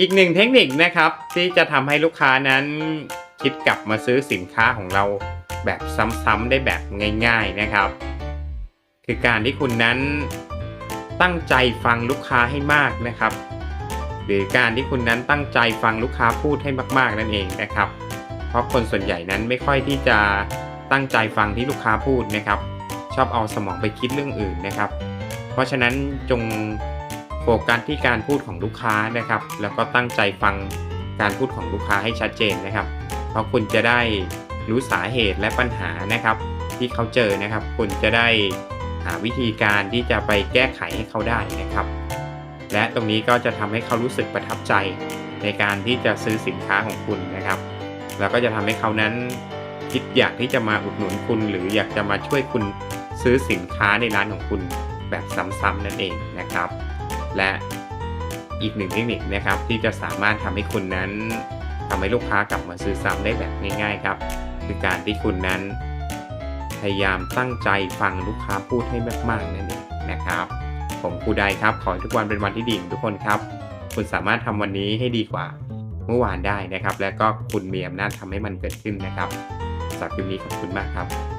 อีกหนึ่งเทคนิคนะครับที่จะทำให้ลูกค้านั้นคิดกลับมาซื้อสินค้าของเราแบบซ้ำๆได้แบบง่าย ๆนะครับ คือการที่คุณนั้นตั้งใจฟังลูกค้าให้มากนะครับ หรือการที่คุณนั้นตั้งใจฟังลูกค้าพูดให้มากๆนั่นเองนะครับ เพราะคนส่วนใหญ่นั้นไม่ค่อยที่จะตั้งใจฟังที่ลูกค้าพูดนะครับ ชอบเอาสมองไปคิดเรื่องอื่นนะครับ เพราะฉะนั้นจง โฟกัสที่การพูดของลูกค้านะครับ แล้วก็ตั้งใจฟังการพูดของลูกค้าให้ชัดเจนนะครับ เพราะคุณจะได้รู้สาเหตุและปัญหานะครับ ที่เขาเจอนะครับ คุณจะได้หาวิธีการที่จะไปแก้ไขให้เขาได้นะครับ และตรงนี้ก็จะทำให้เขารู้สึกประทับใจในการที่จะซื้อสินค้าของคุณนะครับ แล้วก็จะทำให้เขานั้นคิดอยากที่จะมาอุดหนุนคุณ หรืออยากจะมาช่วยคุณซื้อสินค้าในร้านของคุณแบบซ้ำๆนั่นเองนะครับ และอีกหนึ่งเทคนิคนะครับที่จะสามารถทำให้คุณนั้นทำให้ลูกค้ากลับมาซื้อซ้ำได้แบบง่าย ๆ ครับ คือการที่คุณนั้น พยายามตั้งใจฟังลูกค้าพูดให้มากๆนั่นเองนะครับ ผมครูใดครับ ขอทุกวันเป็นวันที่ดีทุกคนครับ คุณสามารถทำวันนี้ให้ดีกว่าเมื่อวานได้นะครับ และก็คุณมีอำนาจทำให้มันเกิดขึ้นนะครับสำหรับคลิปนี้ขอบคุณมากครับ